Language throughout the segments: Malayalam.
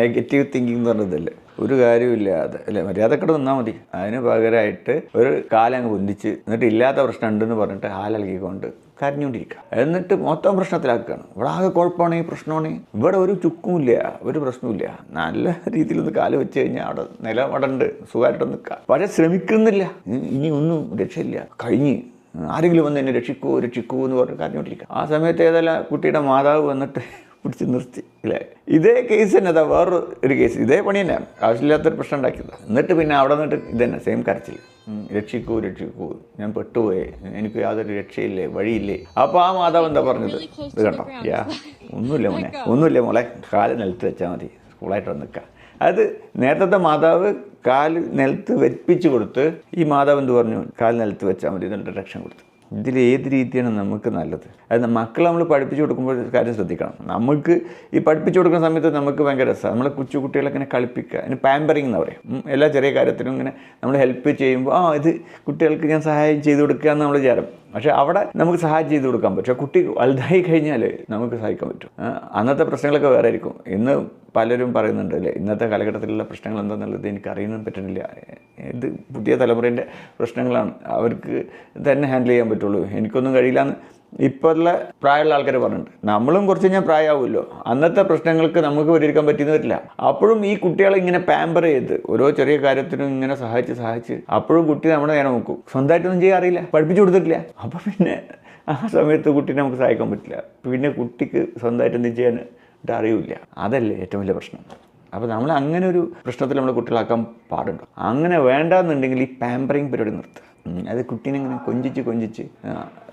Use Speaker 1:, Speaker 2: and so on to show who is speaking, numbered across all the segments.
Speaker 1: നെഗറ്റീവ് തിങ്കിങ് എന്ന് പറഞ്ഞതല്ലേ ഒരു കാര്യമില്ലാതെ അല്ലെ? മര്യാദക്കടെ നിന്നാൽ മതി. അതിന് പകരമായിട്ട് ഒരു കാലം അങ്ങ് പൊന്തിച്ച് എന്നിട്ട് ഇല്ലാത്ത പ്രശ്നം ഉണ്ടെന്ന് പറഞ്ഞിട്ട് ഹാലൽകിക്കൊണ്ട് കരഞ്ഞുകൊണ്ടിരിക്കുക. എന്നിട്ട് മൊത്തം പ്രശ്നത്തിലാക്കുകയാണ്. ഇവിടെ ആകെ കുഴപ്പമാണ് ഈ പ്രശ്നമാണ്. ഇവിടെ ഒരു ചുക്കുമില്ല ഒരു പ്രശ്നമില്ല നല്ല രീതിയിലൊന്ന് കാൽ വെച്ച് കഴിഞ്ഞാൽ അവിടെ നിലപടണ്ട് സുഖമായിട്ട് നിൽക്കുക. പക്ഷെ ശ്രമിക്കുന്നില്ല. ഇനി ഒന്നും രക്ഷയില്ല. കഴിഞ്ഞ് ആരെങ്കിലും വന്ന് എന്നെ രക്ഷിക്കൂ രക്ഷിക്കൂ എന്ന് പറഞ്ഞ് കരഞ്ഞുകൊണ്ടിരിക്കുക. ആ സമയത്ത് ഏതെല്ലാം കുട്ടിയുടെ മാതാവ് വന്നിട്ട് പിടിച്ച് നിർത്തി അല്ലേ ഇതേ കേസ് തന്നെ അതാ വേറൊരു ഒരു കേസ് ഇതേ പണി തന്നെ. ആവശ്യമില്ലാത്തൊരു പ്രശ്നം ഉണ്ടാക്കിയത്. എന്നിട്ട് പിന്നെ അവിടെ നിന്നിട്ട് ഇത് തന്നെ സെയിം കരച്ചിൽ രക്ഷിക്കൂ രക്ഷിക്കൂ. ഞാൻ പെട്ടുപോയേ. എനിക്ക് യാതൊരു രക്ഷയില്ലേ വഴിയില്ലേ? അപ്പോൾ ആ മാതാവ് എന്താ പറഞ്ഞത്? ഇത് കണ്ടോ? യാ ഒന്നുമില്ല മോനെ ഒന്നുമില്ല മോളെ. കാൽ നിലത്ത് വെച്ചാൽ മതി. സ്കൂളായിട്ട് വന്നിക്ക നിൽക്കുക അത് നേരത്തെ മാതാവ് കാൽ നിലത്ത് വെപ്പിച്ച് കൊടുത്ത് ഈ മാതാവ് എന്ത് പറഞ്ഞു? കാൽ നിലത്ത് വെച്ചാൽ മതി. എന്നിട്ട് രക്ഷ കൊടുത്തു. ഇതിൽ ഏത് രീതിയാണ് നമുക്ക് നല്ലത്? അതായത് മക്കളെ നമ്മൾ പഠിപ്പിച്ചു കൊടുക്കുമ്പോൾ കാര്യം ശ്രദ്ധിക്കണം. നമുക്ക് ഈ പഠിപ്പിച്ചു കൊടുക്കുന്ന സമയത്ത് നമുക്ക് ഭയങ്കര രസമാണ് നമ്മളെ കൊച്ചു കുട്ടികളെ ഇങ്ങനെ കളിപ്പിക്കുക അതിന് പാമ്പറിങ് എന്ന് പറയും. എല്ലാ ചെറിയ കാര്യത്തിനും ഇങ്ങനെ നമ്മൾ ഹെൽപ്പ് ചെയ്യുമ്പോൾ ആ ഇത് കുട്ടികൾക്ക് ഞാൻ സഹായം ചെയ്തു കൊടുക്കുക എന്ന് നമ്മൾ വിചാരം. പക്ഷേ അവിടെ നമുക്ക് സഹായം ചെയ്ത് കൊടുക്കാൻ പറ്റും. പക്ഷേ കുട്ടി വലുതായി കഴിഞ്ഞാൽ നമുക്ക് സഹായിക്കാൻ പറ്റും. അന്നത്തെ പ്രശ്നങ്ങളൊക്കെ വേറെ ആയിരിക്കും. ഇന്ന് പലരും പറയുന്നുണ്ട് അല്ലേ ഇന്നത്തെ കാലഘട്ടത്തിലുള്ള പ്രശ്നങ്ങൾ എന്താണെന്നുള്ളത് എനിക്ക് അറിയാൻ പറ്റുന്നില്ല. ഇത് പുതിയ തലമുറേന്റെ പ്രശ്നങ്ങളാണ്. അവർക്ക് തന്നെ ഹാൻഡിൽ ചെയ്യാൻ പറ്റുള്ളൂ. എനിക്കൊന്നും കഴിയില്ല ഇപ്പോഴുള്ള പ്രായമുള്ള ആൾക്കാർ പറഞ്ഞിട്ടുണ്ട്. നമ്മളും കുറച്ച് കഴിഞ്ഞാൽ പ്രായമാവുമല്ലോ. അന്നത്തെ പ്രശ്നങ്ങൾക്ക് നമുക്ക് പരിഹരിക്കാൻ പറ്റിയെന്ന് വരില്ല അപ്പോഴും ഈ കുട്ടികളെ ഇങ്ങനെ പാമ്പർ ചെയ്ത് ഓരോ ചെറിയ കാര്യത്തിനും ഇങ്ങനെ സഹായിച്ച് സഹായിച്ച് അപ്പോഴും കുട്ടി നമ്മുടെ നേരെ നോക്കും. സ്വന്തമായിട്ടൊന്നും ചെയ്യാൻ അറിയില്ല. പഠിപ്പിച്ചു കൊടുത്തിട്ടില്ല. അപ്പോൾ പിന്നെ ആ സമയത്ത് കുട്ടീനെ നമുക്ക് സഹായിക്കാൻ പറ്റില്ല. പിന്നെ കുട്ടിക്ക് സ്വന്തമായിട്ട് എന്തും ചെയ്യാൻ അറിയില്ല അതല്ലേ ഏറ്റവും വലിയ പ്രശ്നം. അപ്പോൾ നമ്മൾ അങ്ങനെ ഒരു പ്രശ്നത്തിൽ നമ്മൾ കുട്ടികളാക്കാൻ പാടുണ്ടോ? അങ്ങനെ വേണ്ടാന്നുണ്ടെങ്കിൽ ഈ പാമ്പറിങ് പരിപാടി നിർത്തുക അത് കുട്ടീനെ ഇങ്ങനെ കൊഞ്ചിച്ച് കൊഞ്ചിച്ച്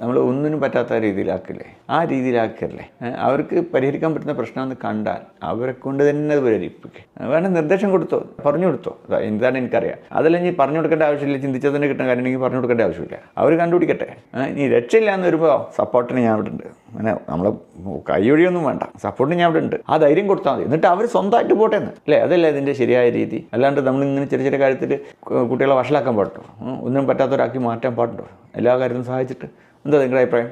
Speaker 1: നമ്മൾ ഒന്നിനും പറ്റാത്ത രീതിയിലാക്കില്ലേ? ആ രീതിയിലാക്കല്ലേ? അവർക്ക് പരിഹരിക്കാൻ പറ്റുന്ന പ്രശ്നമെന്ന് കണ്ടാൽ അവരെ കൊണ്ട് തന്നെ അത് പരിഹരിപ്പിക്കുക വേണം നിർദ്ദേശം കൊടുത്തോ പറഞ്ഞു കൊടുത്തോ. എന്താണ് എനിക്കറിയാം. അതല്ലെങ്കിൽ പറഞ്ഞു കൊടുക്കേണ്ട ആവശ്യമില്ല ചിന്തിച്ചാൽ തന്നെ കിട്ടുന്ന കാര്യം എനിക്ക് പറഞ്ഞു കൊടുക്കേണ്ട ആവശ്യമില്ല. അവർ കണ്ടുപിടിക്കട്ടെ. ഇനി രക്ഷയില്ല എന്ന് വരുമ്പോൾ സപ്പോർട്ടിന് ഞാൻ അവിടെ ഉണ്ട്. അങ്ങനെ നമ്മൾ കൈയൊഴിയൊന്നും വേണ്ട. സപ്പോർട്ടിന് ഞാൻ അവിടെ ഉണ്ട്. ആ ധൈര്യം കൊടുത്താൽ മതി. എന്നിട്ട് അവർ സ്വന്തമായിട്ട് പോട്ടെ എന്ന്. അല്ലേ? അതല്ലേ അതിന്റെ ശരിയായ രീതി? അല്ലാണ്ട് നമ്മൾ ഇങ്ങനെ ചെറിയ ചെറിയ കാര്യത്തിൽ കുട്ടികളെ വഷളാക്കാൻ പാട്ടു ഒന്നും ഒന്നും പറ്റാത്തവരാക്കി മാറ്റാൻ പാടുണ്ടോ? എല്ലാ കാര്യത്തിലും സഹായിച്ചിട്ട് എന്താ നിങ്ങളുടെ അഭിപ്രായം?